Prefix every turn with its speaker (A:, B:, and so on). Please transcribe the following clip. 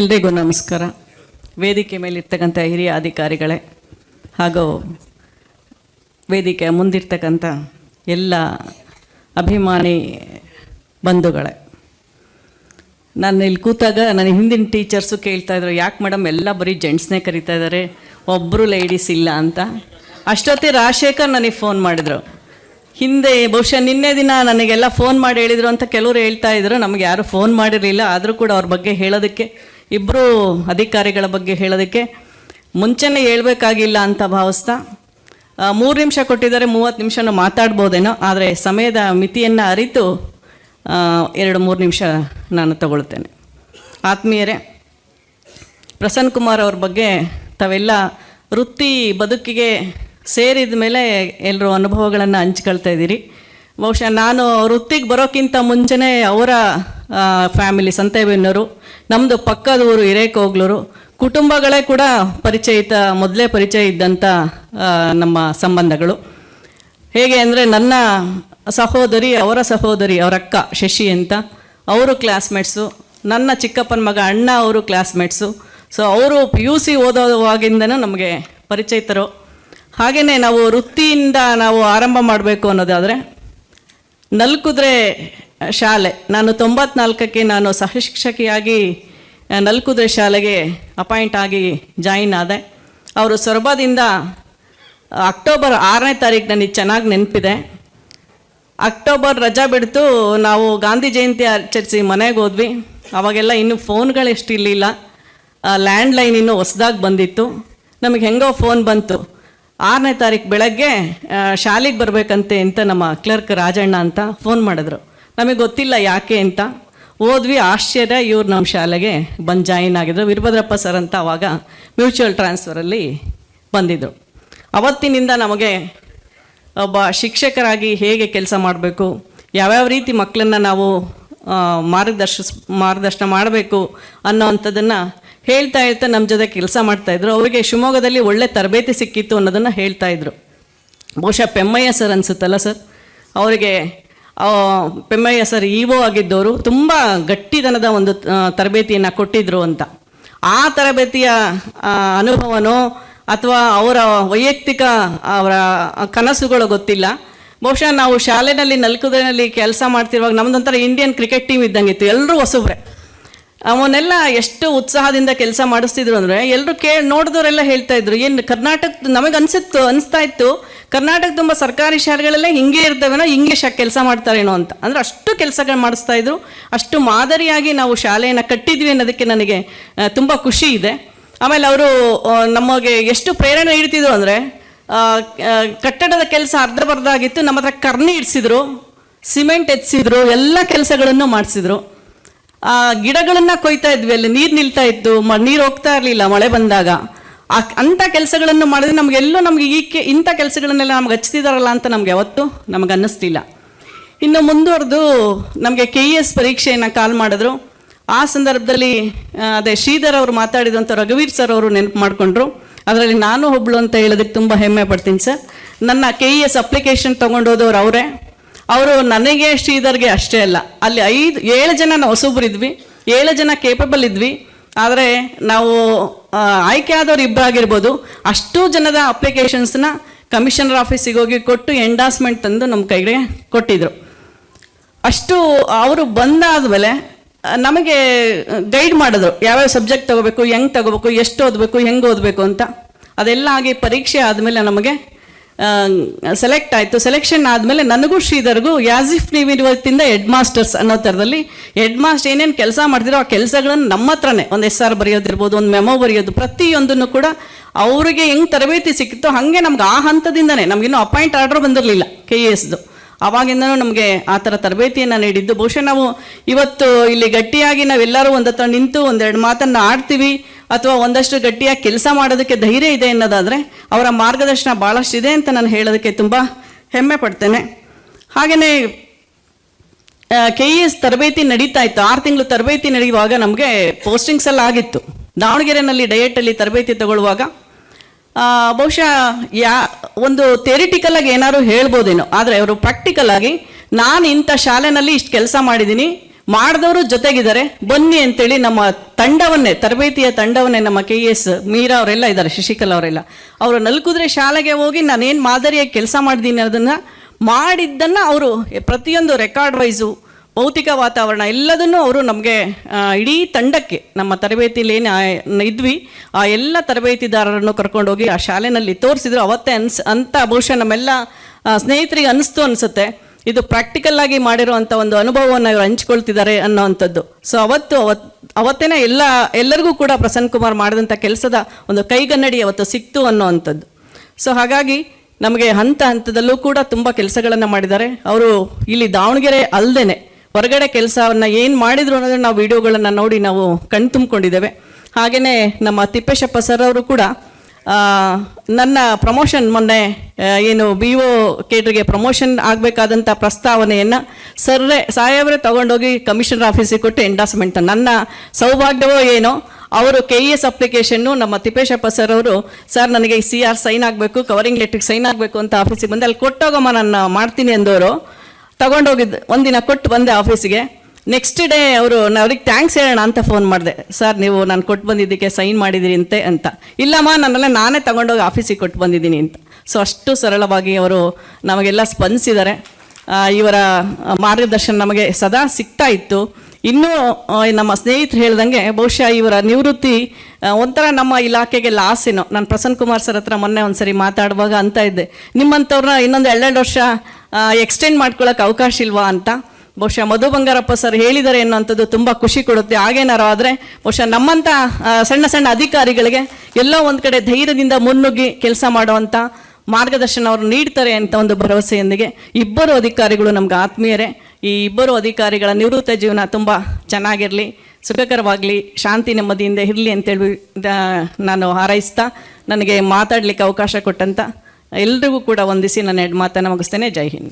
A: ಎಲ್ರಿಗೂ ನಮಸ್ಕಾರ. ವೇದಿಕೆ ಮೇಲಿರ್ತಕ್ಕಂಥ ಹಿರಿಯ ಅಧಿಕಾರಿಗಳೇ ಹಾಗೂ ವೇದಿಕೆಯ ಮುಂದಿರ್ತಕ್ಕಂಥ ಎಲ್ಲ ಅಭಿಮಾನಿ ಬಂಧುಗಳೇ. ನಾನು ಇಲ್ಲಿ ಕೂತಾಗ ನನ್ನ ಹಿಂದಿನ ಟೀಚರ್ಸು ಕೇಳ್ತಾ ಇದ್ರು, ಯಾಕೆ ಮೇಡಮ್ ಎಲ್ಲ ಬರೀ ಜೆಂಟ್ಸ್ನೇ ಕರಿತಾ ಇದ್ದಾರೆ ಒಬ್ಬರು ಲೇಡೀಸ್ ಇಲ್ಲ ಅಂತ. ಅಷ್ಟೊತ್ತಿ ರಾಜಶೇಖರ್ ನನಗೆ ಫೋನ್ ಮಾಡಿದರು. ಹಿಂದೆ ಬಹುಶಃ ನಿನ್ನೆ ದಿನ ನನಗೆಲ್ಲ ಫೋನ್ ಮಾಡಿ ಹೇಳಿದರು ಅಂತ ಕೆಲವರು ಹೇಳ್ತಾ ಇದ್ರು, ನಮಗೆ ಯಾರು ಫೋನ್ ಮಾಡಿರಲಿಲ್ಲ, ಆದರೂ ಕೂಡ ಅವ್ರ ಬಗ್ಗೆ ಹೇಳೋದಕ್ಕೆ ಇಬ್ಬರು ಅಧಿಕಾರಿಗಳ ಬಗ್ಗೆ ಹೇಳೋದಕ್ಕೆ ಮುಂಚೆನೇ ಹೇಳಬೇಕಾಗಿಲ್ಲ ಅಂತ ಭಾವಿಸ್ತಾ ಮೂರು ನಿಮಿಷ ಕೊಟ್ಟಿದ್ದಾರೆ, ಮೂವತ್ತು ನಿಮಿಷನೂ ಮಾತಾಡ್ಬೋದೇನೋ, ಆದರೆ ಸಮಯದ ಮಿತಿಯನ್ನು ಅರಿತು ಎರಡು ಮೂರು ನಿಮಿಷ ನಾನು ತಗೊಳ್ತೇನೆ. ಆತ್ಮೀಯರೇ, ಪ್ರಸನ್ನ ಕುಮಾರ್ ಅವ್ರ ಬಗ್ಗೆ ತಾವೆಲ್ಲ ವೃತ್ತಿ ಬದುಕಿಗೆ ಸೇರಿದ ಮೇಲೆ ಎಲ್ಲರೂ ಅನುಭವಗಳನ್ನು ಹಂಚ್ಕೊಳ್ತಾ ಇದ್ದೀರಿ. ಬಹುಶಃ ನಾನು ವೃತ್ತಿಗೆ ಬರೋಕ್ಕಿಂತ ಮುಂಚೆನೇ ಅವರ ಫ್ಯಾಮಿಲಿ ಸಂತೆಬೆನ್ನೂರು ನಮ್ಮದು ಪಕ್ಕದ ಊರು ಹಿರೇಕೋಗ್ಲೂರು, ಕುಟುಂಬಗಳೇ ಕೂಡ ಪರಿಚಯಿತ, ಮೊದಲೇ ಪರಿಚಯ ಇದ್ದಂಥ ನಮ್ಮ ಸಂಬಂಧಗಳು. ಹೇಗೆ ಅಂದರೆ ನನ್ನ ಸಹೋದರಿ, ಅವರ ಸಹೋದರಿ ಅವರ ಅಕ್ಕ ಶಶಿ ಅಂತ, ಅವರು ಕ್ಲಾಸ್ಮೇಟ್ಸು ನನ್ನ ಚಿಕ್ಕಪ್ಪನ ಮಗ ಅಣ್ಣ ಅವರು ಕ್ಲಾಸ್ಮೇಟ್ಸು ಸೊ ಅವರು ಪಿ ಯು ಸಿ ಓದೋವಾಗಿಂದನೂ ನಮಗೆ ಪರಿಚಯಿತರು. ಹಾಗೆಯೇ ನಾವು ವೃತ್ತಿಯಿಂದ ನಾವು ಆರಂಭ ಮಾಡಬೇಕು ಅನ್ನೋದಾದರೆ, ನಲ್ಕುದ್ರೆ ಶಾಲೆ. ನಾನು ತೊಂಬತ್ನಾಲ್ಕಕ್ಕೆ ನಾನು ಸಹಶಿಕ್ಷಕಿಯಾಗಿ ಶಿಕ್ಷಕಿಯಾಗಿ ನಲ್ಕುದ್ರೆ ಶಾಲೆಗೆ ಅಪಾಯಿಂಟ್ ಆಗಿ ಜಾಯಿನ್ ಆದೆ. ಅವರು ಸೊರಬದಿಂದ ಅಕ್ಟೋಬರ್ ಆರನೇ ತಾರೀಕು ನನಗೆ ಚೆನ್ನಾಗಿ ನೆನಪಿದೆ. ಅಕ್ಟೋಬರ್ ರಜಾ ಬಿಡ್ತು, ನಾವು ಗಾಂಧಿ ಜಯಂತಿ ಆಚರಿಸಿ ಮನೆಗೆ ಹೋದ್ವಿ. ಅವಾಗೆಲ್ಲ ಇನ್ನೂ ಫೋನ್ಗಳು ಎಷ್ಟು ಇರಲಿಲ್ಲ ಲ್ಯಾಂಡ್ಲೈನ್ ಇನ್ನೂ ಹೊಸ್ದಾಗಿ ಬಂದಿತ್ತು. ನಮಗೆ ಹೆಂಗೋ ಫೋನ್ ಬಂತು. ಆರನೇ ತಾರೀಕು ಬೆಳಗ್ಗೆ ಶಾಲೆಗೆ ಬರಬೇಕಂತೆ ಅಂತ ನಮ್ಮ ಕ್ಲರ್ಕ್ ರಾಜಣ್ಣ ಅಂತ ಫೋನ್ ಮಾಡಿದ್ರು. ನಮಗೆ ಗೊತ್ತಿಲ್ಲ ಯಾಕೆ ಅಂತ. ಓದ್ವಿ ಆಶ್ಚರ್ಯ, ಇವ್ರು ನಮ್ಮ ಶಾಲೆಗೆ ಬಂದು ಜಾಯಿನ್ ಆಗಿದ್ರು. ವೀರಭದ್ರಪ್ಪ ಸರ್ ಅಂತ ಅವಾಗ ಮ್ಯೂಚುವಲ್ ಟ್ರಾನ್ಸ್ಫರಲ್ಲಿ ಬಂದಿದ್ದರು ಅವತ್ತಿನಿಂದ ನಮಗೆ ಒಬ್ಬ ಶಿಕ್ಷಕರಾಗಿ ಹೇಗೆ ಕೆಲಸ ಮಾಡಬೇಕು, ಯಾವ್ಯಾವ ರೀತಿ ಮಕ್ಕಳನ್ನು ನಾವು ಮಾರ್ಗದರ್ಶ ಮಾರ್ಗದರ್ಶನ ಮಾಡಬೇಕು ಅನ್ನೋವಂಥದ್ದನ್ನು ಹೇಳ್ತಾ ಹೇಳ್ತಾ ನಮ್ಮ ಜೊತೆ ಕೆಲಸ ಮಾಡ್ತಾಯಿದ್ರು ಅವರಿಗೆ ಶಿವಮೊಗ್ಗದಲ್ಲಿ ಒಳ್ಳೆ ತರಬೇತಿ ಸಿಕ್ಕಿತ್ತು ಅನ್ನೋದನ್ನು ಹೇಳ್ತಾಯಿದ್ರು ಬಹುಶಃ ಪೆಮ್ಮಯ್ಯ ಸರ್ ಅನಿಸುತ್ತಲ್ಲ ಸರ್ ಅವರಿಗೆ ಪೆಮ್ಮಯ್ಯ ಸರ್ ಇ ಒ ಆಗಿದ್ದವರು ತುಂಬ ಗಟ್ಟಿತನದ ಒಂದು ತರಬೇತಿಯನ್ನು ಕೊಟ್ಟಿದ್ರು ಅಂತ. ಆ ತರಬೇತಿಯ ಅನುಭವನೋ ಅಥವಾ ಅವರ ವೈಯಕ್ತಿಕ, ಅವರ ಕನಸುಗಳು ಗೊತ್ತಿಲ್ಲ. ಬಹುಶಃ ನಾವು ಶಾಲೆನಲ್ಲಿ, ನಲ್ಕುದರಲ್ಲಿ ಕೆಲಸ ಮಾಡ್ತಿರುವಾಗ ನಮ್ದೊಂಥರ ಇಂಡಿಯನ್ ಕ್ರಿಕೆಟ್ ಟೀಮ್ ಇದ್ದಂಗಿತ್ತು. ಎಲ್ಲರೂ ಹೊಸಬ್ರೆ. ಅವನ್ನೆಲ್ಲ ಎಷ್ಟು ಉತ್ಸಾಹದಿಂದ ಕೆಲಸ ಮಾಡಿಸ್ತಿದ್ರು ಅಂದರೆ ಎಲ್ಲರೂ ಕೇ ನೋಡಿದವರೆಲ್ಲ ಹೇಳ್ತಾ ಇದ್ರು, ಏನು ಕರ್ನಾಟಕ, ನಮಗೆ ಅನ್ಸಿತ್ತು, ಅನಿಸ್ತಾ ಇತ್ತು, ಕರ್ನಾಟಕ ತುಂಬ ಸರ್ಕಾರಿ ಶಾಲೆಗಳಲ್ಲೇ ಹಿಂಗೆ ಇರ್ತವೇನೋ, ಹಿಂಗೆ ಶಾ, ಕೆಲಸ ಮಾಡ್ತಾರೇನೋ ಅಂತ. ಅಂದರೆ ಅಷ್ಟು ಕೆಲಸಗಳು ಮಾಡಿಸ್ತಾ ಇದ್ರು, ಅಷ್ಟು ಮಾದರಿಯಾಗಿ ನಾವು ಶಾಲೆಯನ್ನು ಕಟ್ಟಿದ್ವಿ ಅನ್ನೋದಕ್ಕೆ ನನಗೆ ತುಂಬ ಖುಷಿ ಇದೆ. ಆಮೇಲೆ ಅವರು ನಮಗೆ ಎಷ್ಟು ಪ್ರೇರಣೆ ನೀಡ್ತಿದ್ರು ಅಂದರೆ ಕಟ್ಟಡದ ಕೆಲಸ ಅರ್ಧ ಬರ್ಧ ಆಗಿತ್ತು ನಮ್ಮ ಹತ್ರ ಕರ್ನಿ ಇಡಿಸಿದ್ರು, ಸಿಮೆಂಟ್ ಎತ್ಸಿದ್ರು, ಎಲ್ಲ ಕೆಲಸಗಳನ್ನು ಮಾಡಿಸಿದ್ರು. ಆ ಗಿಡಗಳನ್ನ ಕೊಯ್ತಾ ಇದ್ವಿ, ಅಲ್ಲಿ ನೀರು ನಿಲ್ತಾ ಇತ್ತು ನೀರು ಹೋಗ್ತಾ ಇರಲಿಲ್ಲ ಮಳೆ ಬಂದಾಗ. ಆ ಅಂಥ ಕೆಲಸಗಳನ್ನು ಮಾಡಿದ್ರೆ ನಮ್ಗೆ ಈ ಕೆ ಇಂಥ ಕೆಲಸಗಳನ್ನೆಲ್ಲ ನಮ್ಗೆ ಹಚ್ತಿದಾರಲ್ಲ ಅಂತ ನಮ್ಗೆ ಯಾವತ್ತೂ ನಮ್ಗೆ ಅನ್ನಿಸ್ತಿಲ್ಲ ಇನ್ನು ಮುಂದುವರೆದು ನಮಗೆ ಕೆ ಇ ಎಸ್ ಪರೀಕ್ಷೆಯನ್ನು ಕಾಲ್ ಮಾಡಿದ್ರು. ಆ ಸಂದರ್ಭದಲ್ಲಿ ಅದೇ ಶ್ರೀಧರ್ ಅವರು ಮಾತಾಡಿದಂಥ ರಘುವೀರ್ ಸರ್ ಅವರು ನೆನಪು ಮಾಡಿಕೊಂಡ್ರು. ಅದರಲ್ಲಿ ನಾನು ಒಬ್ಳು ಅಂತ ಹೇಳೋದಕ್ಕೆ ತುಂಬ ಹೆಮ್ಮೆ ಪಡ್ತೀನಿ ಸರ್. ನನ್ನ ಕೆ ಇ ಎಸ್ ಅಪ್ಲಿಕೇಶನ್ ತೊಗೊಂಡೋದವ್ರು ಅವರೇ. ಅವರು ನನಗೆ ಶ್ರೀಧರ್ಗೆ ಅಷ್ಟೇ ಅಲ್ಲ. ಅಲ್ಲಿ ಐದು, ಏಳು ಜನ ನಾವು ಹೊಸಬ್ರಿದ್ವಿ. ಏಳು ಜನ ಕೇಪಬಲ್ ಇದ್ವಿ. ಆದರೆ ನಾವು ಆಯ್ಕೆ ಆದವ್ರು ಇಬ್ಬರಾಗಿರ್ಬೋದು ಅಷ್ಟು ಜನದ ಅಪ್ಲಿಕೇಶನ್ಸ್ನ ಕಮಿಷನರ್ ಆಫೀಸಿಗೆ ಹೋಗಿ ಕೊಟ್ಟು ಎಂಡಾಸ್ಮೆಂಟ್ ತಂದು ನಮ್ಮ ಕೈಗೆ ಕೊಟ್ಟಿದ್ದರು ಅಷ್ಟು ಅವರು ಬಂದಾದಮೇಲೆ ನಮಗೆ ಗೈಡ್ ಮಾಡಿದ್ರು. ಯಾವ್ಯಾವ ಸಬ್ಜೆಕ್ಟ್ ತಗೋಬೇಕು, ಹೆಂಗೆ ತಗೋಬೇಕು, ಎಷ್ಟು ಓದಬೇಕು, ಹೆಂಗೆ ಓದಬೇಕು ಅಂತ. ಅದೆಲ್ಲ ಆಗಿ ಪರೀಕ್ಷೆ ಆದಮೇಲೆ ನಮಗೆ ಸೆಲೆಕ್ಟ್ ಆಯಿತು. ಸೆಲೆಕ್ಷನ್ ಆದಮೇಲೆ ನನಗೂ ಶ್ರೀಧರ್ಗೂ ಯಾಸಿಫ್ ನೀವು ಇವತ್ತಿಂದ ಹೆಡ್ ಮಾಸ್ಟರ್ಸ್ ಅನ್ನೋ ಥರದಲ್ಲಿ ಹೆಡ್ ಮಾಸ್ಟರ್ ಏನೇನು ಕೆಲಸ ಮಾಡ್ತಿರೋ ಆ ಕೆಲಸಗಳನ್ನು ನಮ್ಮ ಹತ್ರನೇ, ಒಂದು ಎಸ್ ಆರ್ ಬರೆಯೋದಿರ್ಬೋದು, ಒಂದು ಮೆಮೊ ಬರೆಯೋದು, ಪ್ರತಿಯೊಂದನ್ನು ಕೂಡ ಅವರಿಗೆ ಹೆಂಗೆ ತರಬೇತಿ ಸಿಕ್ಕಿತ್ತೋ ಹಾಗೆ ನಮ್ಗೆ ಆ ಹಂತದಿಂದನೇ ನಮಗಿನ್ನೂ ಅಪಾಯಿಂಟ್ ಆರ್ಡರ್ ಬಂದಿರಲಿಲ್ಲ ಕೆ ಎ ಎಸ್ದು ಆವಾಗಿಂದನೂ ನಮಗೆ ಆ ಥರ ತರಬೇತಿಯನ್ನು ನೀಡಿದ್ದು. ಬಹುಶಃ ನಾವು ಇವತ್ತು ಇಲ್ಲಿ ಗಟ್ಟಿಯಾಗಿ ನಾವೆಲ್ಲರೂ ಒಂದು ಹತ್ರ ನಿಂತು ಒಂದೆರಡು ಮಾತನ್ನು ಆಡ್ತೀವಿ. ಅಥವಾ ಒಂದಷ್ಟು ಗಟ್ಟಿಯಾಗಿ ಕೆಲಸ ಮಾಡೋದಕ್ಕೆ ಧೈರ್ಯ ಇದೆ ಅನ್ನೋದಾದರೆ ಅವರ ಮಾರ್ಗದರ್ಶನ ಭಾಳಷ್ಟಿದೆ ಅಂತ ನಾನು ಹೇಳೋದಕ್ಕೆ ತುಂಬ ಹೆಮ್ಮೆ ಪಡ್ತೇನೆ. ಹಾಗೆಯೇ ಕೆ ಇ ಎಸ್ ತರಬೇತಿ ನಡೀತಾ ಇತ್ತು. ಆರು ತಿಂಗಳು ತರಬೇತಿ ನಡೆಯುವಾಗ ನಮಗೆ ಪೋಸ್ಟಿಂಗ್ಸ್ ಎಲ್ಲ ಆಗಿತ್ತು. ದಾವಣಗೆರೆನಲ್ಲಿ ಡಯಟಲ್ಲಿ ತರಬೇತಿ ತಗೊಳ್ಳುವಾಗ ಬಹುಶಃ ಯಾ, ಒಂದು ಥೆರಿಟಿಕಲ್ ಆಗಿ ಏನಾದ್ರು ಹೇಳ್ಬೋದೇನೋ. ಆದರೆ ಅವರು ಪ್ರಾಕ್ಟಿಕಲ್ ಆಗಿ, ನಾನು ಇಂಥ ಶಾಲೆನಲ್ಲಿ ಇಷ್ಟು ಕೆಲಸ ಮಾಡಿದ್ದೀನಿ ಮಾಡಿದವರು ಜೊತೆಗಿದ್ದಾರೆ. ಬನ್ನಿ ಅಂತೇಳಿ ನಮ್ಮ ತಂಡವನ್ನೇ, ತರಬೇತಿಯ ತಂಡವನ್ನೇ ನಮ್ಮ ಕೆ ಎಸ್ ಮೀರಾ ಅವರೆಲ್ಲ ಇದ್ದಾರೆ, ಶಶಿಕಲಾ ಅವರೆಲ್ಲ. ಅವರು ನಲ್ಕುದ್ರೆ ಶಾಲೆಗೆ ಹೋಗಿ ನಾನೇನು ಮಾದರಿಯಾಗಿ ಕೆಲಸ ಮಾಡಿದ್ದೀನಿ ಅದನ್ನು ಮಾಡಿದ್ದನ್ನು ಅವರು, ಪ್ರತಿಯೊಂದು ರೆಕಾರ್ಡ್ ವೈಸು ಭೌತಿಕ ವಾತಾವರಣ ಎಲ್ಲದನ್ನೂ ಅವರು ನಮಗೆ ಇಡೀ ತಂಡಕ್ಕೆ ನಮ್ಮ ತರಬೇತಿಲಿ ಏನು ಇದ್ವಿ, ಆ ಎಲ್ಲ ತರಬೇತಿದಾರರನ್ನು ಕರ್ಕೊಂಡೋಗಿ ಆ ಶಾಲೆಯಲ್ಲಿ ತೋರಿಸಿದ್ರು. ಅವತ್ತೇ ಅನ್ಸ್, ಅಂತ ಬಹುಶಃ ನಮ್ಮೆಲ್ಲ ಸ್ನೇಹಿತರಿಗೆ ಅನಿಸ್ತು ಅನಿಸುತ್ತೆ. ಇದು ಪ್ರಾಕ್ಟಿಕಲ್ ಆಗಿ ಮಾಡಿರುವಂಥ ಒಂದು ಅನುಭವವನ್ನು ಇವರು ಹಂಚ್ಕೊಳ್ತಿದ್ದಾರೆ ಅನ್ನೋವಂಥದ್ದು. ಸೊ ಅವತ್ತು ಅವತ್, ಅವತ್ತೇನೆ ಎಲ್ಲ, ಎಲ್ಲರಿಗೂ ಕೂಡ ಪ್ರಸನ್ನ ಕುಮಾರ್ ಮಾಡಿದಂಥ ಕೆಲಸದ ಒಂದು ಕೈಗನ್ನಡಿ ಅವತ್ತು ಸಿಕ್ತು ಅನ್ನೋವಂಥದ್ದು. ಸೊ ಹಾಗಾಗಿ ನಮಗೆ ಹಂತ ಹಂತದಲ್ಲೂ ಕೂಡ ತುಂಬ ಕೆಲಸಗಳನ್ನು ಮಾಡಿದ್ದಾರೆ. ಅವರು ಇಲ್ಲಿ ದಾವಣಗೆರೆ ಅಲ್ಲದೆ ಹೊರಗಡೆ ಕೆಲಸವನ್ನು ಏನು ಮಾಡಿದ್ರು ಅನ್ನೋದನ್ನು ನಾವು ವಿಡಿಯೋಗಳನ್ನು ನೋಡಿ ನಾವು ಕಣ್ ತುಂಬಿಕೊಂಡಿದ್ದೇವೆ ಹಾಗೆಯೇ ನಮ್ಮ ತಿಪ್ಪೇಶಪ್ಪ ಸರ್ ಅವರು ಕೂಡ ನನ್ನ ಪ್ರಮೋಷನ್ ಮೊನ್ನೆ ಏನು ಬಿ ಒ ಕೇಟ್ರಿಗೆ ಪ್ರಮೋಷನ್ ಆಗಬೇಕಾದಂಥ ಪ್ರಸ್ತಾವನೆಯನ್ನು ಸರ್ರೆ ಸಾಹೇಬ್ರೆ ತಗೊಂಡೋಗಿ ಕಮಿಷನರ್ ಆಫೀಸಿಗೆ ಕೊಟ್ಟು ಎಂಡಾಸ್ಮೆಂಟ್ ನನ್ನ ಸೌಭಾಗ್ಯವೋ ಏನೋ, ಅವರು ಕೆ ಇ ಎಸ್ ಅಪ್ಲಿಕೇಶನ್ನು ನಮ್ಮ ತಿಪ್ಪೇಶಪ್ಪ ಸರ್ ಅವರು ಸರ್ ನನಗೆ ಸಿ ಆರ್ ಸೈನ್ ಆಗಬೇಕು ಕವರಿಂಗ್ ಲೆಟ್ರಿಗೆ ಸೈನ್ ಆಗಬೇಕು ಅಂತ ಆಫೀಸಿಗೆ ಬಂದೆ ಅಲ್ಲಿ ಕೊಟ್ಟೋಗಮ್ಮ, ನಾನು ಮಾಡ್ತೀನಿ ಅಂದವರು ತಗೊಂಡೋಗಿದ್ದು, ಒಂದಿನ ಕೊಟ್ಟು ಬಂದೆ ಆಫೀಸಿಗೆ ನೆಕ್ಸ್ಟ್ ಡೇ ಅವರು ನಾನು ಅವ್ರಿಗೆ ಥ್ಯಾಂಕ್ಸ್ ಹೇಳೋಣ ಅಂತ ಫೋನ್ ಮಾಡಿದೆ. ಸರ್ ನೀವು ನಾನು ಕೊಟ್ಟು ಬಂದಿದ್ದಕ್ಕೆ ಸೈನ್ ಮಾಡಿದ್ದೀರಿ ಅಂತೆ. ಅಂತ ಇಲ್ಲಮ್ಮ, ನನ್ನೆಲ್ಲ ನಾನೇ ತಗೊಂಡೋಗಿ ಆಫೀಸಿಗೆ ಕೊಟ್ಟು ಬಂದಿದ್ದೀನಿ ಅಂತ. ಸೊ ಅಷ್ಟು ಸರಳವಾಗಿ ಅವರು ನಮಗೆಲ್ಲ ಸ್ಪಂದಿಸಿದ್ದಾರೆ. ಇವರ ಮಾರ್ಗದರ್ಶನ ನಮಗೆ ಸದಾ ಸಿಗ್ತಾ ಇತ್ತು. ಇನ್ನೂ ನಮ್ಮ ಸ್ನೇಹಿತರು ಹೇಳ್ದಂಗೆ, ಬಹುಶಃ ಇವರ ನಿವೃತ್ತಿ ಒಂಥರ ನಮ್ಮ ಇಲಾಖೆಗೆ ಲಾಸ್ ಏನೋ. ನಾನು ಪ್ರಸನ್ನ ಕುಮಾರ್ ಸರ್ ಹತ್ರ ಮೊನ್ನೆ ಒಂದ್ಸರಿ ಮಾತಾಡುವಾಗ ಅಂತ ಇದ್ದೆ. ನಿಮ್ಮಂಥವ್ರನ್ನ ಇನ್ನೊಂದು ಎರಡೆರಡು ವರ್ಷ ಎಕ್ಸ್ಟೆಂಡ್ ಮಾಡ್ಕೊಳ್ಳೋಕೆ ಅವಕಾಶ ಇಲ್ವಾ ಅಂತ. ಬಹುಶಃ ಮಧು ಬಂಗಾರಪ್ಪ ಸರ್ ಹೇಳಿದ್ದಾರೆ ಅನ್ನೋಂಥದ್ದು ತುಂಬ ಖುಷಿ ಕೊಡುತ್ತೆ. ಹಾಗೇನಾರು ಆದರೆ ಬಹುಶಃ ನಮ್ಮಂಥ ಸಣ್ಣ ಸಣ್ಣ ಅಧಿಕಾರಿಗಳಿಗೆ ಎಲ್ಲೋ ಒಂದು ಕಡೆ ಧೈರ್ಯದಿಂದ ಮುನ್ನುಗ್ಗಿ ಕೆಲಸ ಮಾಡುವಂಥ ಮಾರ್ಗದರ್ಶನ ಅವರು ನೀಡ್ತಾರೆ ಅಂತ ಒಂದು ಭರವಸೆಯೊಂದಿಗೆ ಇಬ್ಬರು ಅಧಿಕಾರಿಗಳು ನಮ್ಗೆ ಆತ್ಮೀಯರೇ. ಈ ಇಬ್ಬರು ಅಧಿಕಾರಿಗಳ ನಿವೃತ್ತ ಜೀವನ ತುಂಬ ಚೆನ್ನಾಗಿರಲಿ, ಸುಖಕರವಾಗಲಿ, ಶಾಂತಿ ನೆಮ್ಮದಿಯಿಂದ ಇರಲಿ ಅಂತೇಳಿ ನಾನು ಹಾರೈಸ್ತಾ ನನಗೆ ಮಾತಾಡಲಿಕ್ಕೆ ಅವಕಾಶ ಕೊಟ್ಟಂತ ಎಲ್ರಿಗೂ ಕೂಡ ವಂದಿಸಿ ನನ್ನ ಮಾತನ್ನು ಮುಗಿಸ್ತೇನೆ. ಜೈ ಹಿಂದ್.